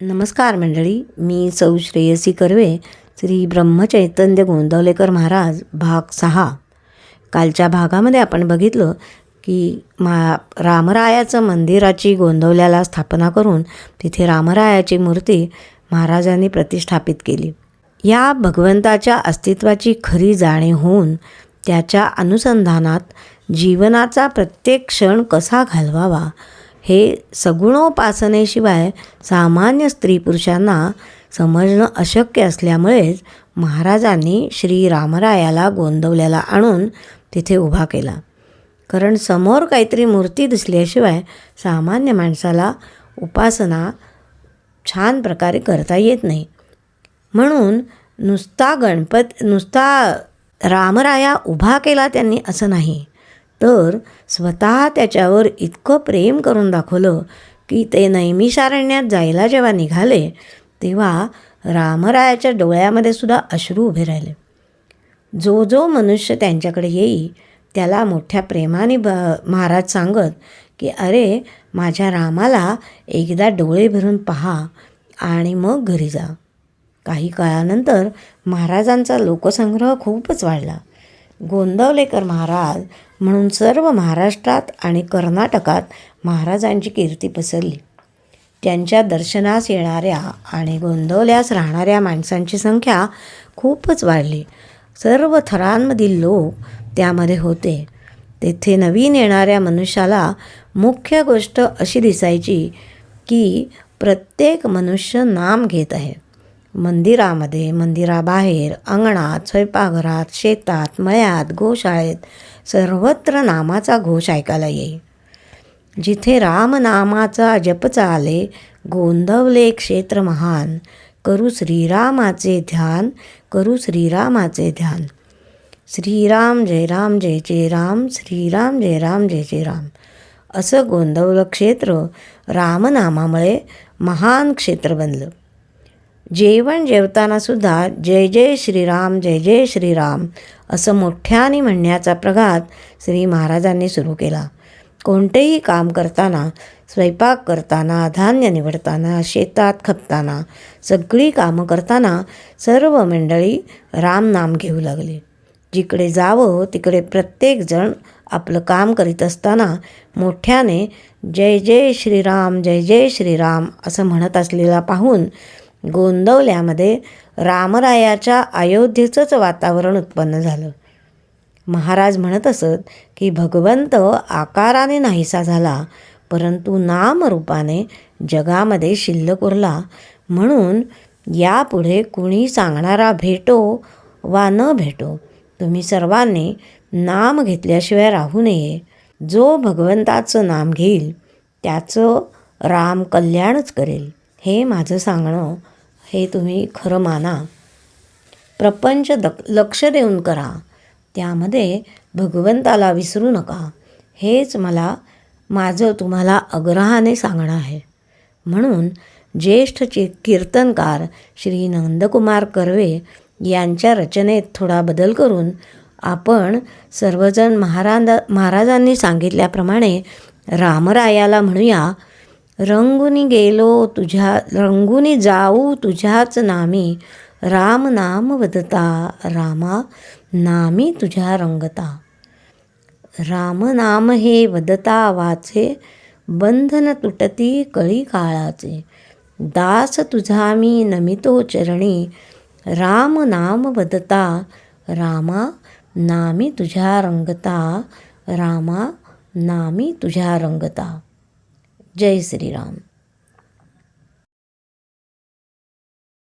नमस्कार मंडळी मी सौ श्रेयसी कर्वे श्री ब्रह्मचैतन्य गोंदवलेकर महाराज भाग सहा. कालच्या भागामध्ये आपण बघितलं की मा रामरायाचं मंदिराची गोंदवल्याला स्थापना करून तिथे रामरायाची मूर्ती महाराजांनी प्रतिष्ठापित केली. या भगवंताच्या अस्तित्वाची खरी जाणीव होऊन त्याच्या अनुसंधानात जीवनाचा प्रत्येक क्षण कसा घालवावा हे सगुणोपासनेशिवाय सामान्य स्त्री पुरुषांना समजणं अशक्य असल्यामुळेच महाराजांनी श्री रामरायाला गोंदवल्याला आणून तिथे उभा केला. कारण समोर काहीतरी मूर्ती दिसल्याशिवाय सामान्य माणसाला उपासना छान प्रकारे करता येत नाही. म्हणून नुसता गणपत नुसता रामराया उभा केला त्यांनी असं नाही. तर स्वतः त्याच्यावर इतकं प्रेम करून दाखवलं की ते नैमिषारण्यात जायला जेव्हा निघाले तेव्हा रामरायाच्या डोळ्यामध्ये सुद्धा अश्रू उभे राहिले. जो जो मनुष्य त्यांच्याकडे येई त्याला मोठ्या प्रेमाने ब महाराज सांगत की अरे माझ्या रामाला एकदा डोळे भरून पहा आणि मग घरी जा. काही काळानंतर महाराजांचा लोकसंग्रह खूपच वाढला. गोंदवलेकर महाराज म्हणून सर्व महाराष्ट्रात आणि कर्नाटकात महाराजांची कीर्ती पसरली. त्यांच्या दर्शनास येणाऱ्या आणि गोंदवल्यास राहणाऱ्या माणसांची संख्या खूपच वाढली. सर्व थरांमधील लोक त्यामध्ये होते. तेथे नवीन येणाऱ्या मनुष्याला मुख्य गोष्ट अशी दिसायची की प्रत्येक मनुष्य नाम घेत आहे. मंदिरामध्ये मंदिराबाहेर अंगणात स्वयंपाकघरात शेतात मळ्यात गोशाळेत सर्वत्र नामाचा घोष ऐकायला येई जिथे रामनामाचा जप चाले गोंदवले क्षेत्र महान. करू श्रीरामाचे ध्यान करू श्रीरामाचे ध्यान. श्रीराम जय राम जय जय राम श्रीराम जय राम जय जय राम. असं गोंदवलं क्षेत्र रामनामामुळे महान क्षेत्र बनलं. जेवण जेवतानासुद्धा जय जय श्रीराम जय जय श्रीराम असं मोठ्याने म्हणण्याचा प्रघात श्री महाराजांनी सुरू केला. कोणतेही काम करताना स्वयंपाक करताना धान्य निवडताना शेतात खपताना सगळी कामं करताना सर्व मंडळी रामनाम घेऊ लागले. जिकडे जावं तिकडे प्रत्येकजण आपलं काम करीत असताना मोठ्याने जय जय श्रीराम जय जय श्रीराम असं म्हणत असलेला पाहून गोंदवल्यामध्ये रामरायाच्या अयोध्येचंच वातावरण उत्पन्न झालं. महाराज म्हणत असत की भगवंत आकाराने नाहीसा झाला परंतु नामरूपाने जगामध्ये शिल्लक उरला. म्हणून यापुढे कुणी सांगणारा भेटो वा न भेटो तुम्ही सर्वांनी नाम घेतल्याशिवाय राहू नये. जो भगवंताचं नाम घेईल त्याचं राम कल्याणच करेल. हे माझं सांगणं हे तुम्ही खरं माना. प्रपंच दक लक्ष देऊन करा. त्यामध्ये भगवंताला विसरू नका. हेच मला माझं तुम्हाला आग्रहाने सांगणं आहे. म्हणून ज्येष्ठ चि कीर्तनकार श्री नंदकुमार कर्वे यांच्या रचनेत थोडा बदल करून आपण सर्वजण महाराज महाराजांनी सांगितल्याप्रमाणे रामरायाला म्हणूया रंगुनी गेलो तुझ्या रंगुनी जाऊ तुझ्याच नामी. राम नाम वदता रामा नामी तुझ्या रंगता. राम नाम हे वदता वाचे बंधन तुटती कळी काळाचे. दास तुझा मी नमितो चरणी. राम नाम वदता रामा नामी तुझ्या रंगता. रामा नामी तुझ्या रंगता. जय श्रीराम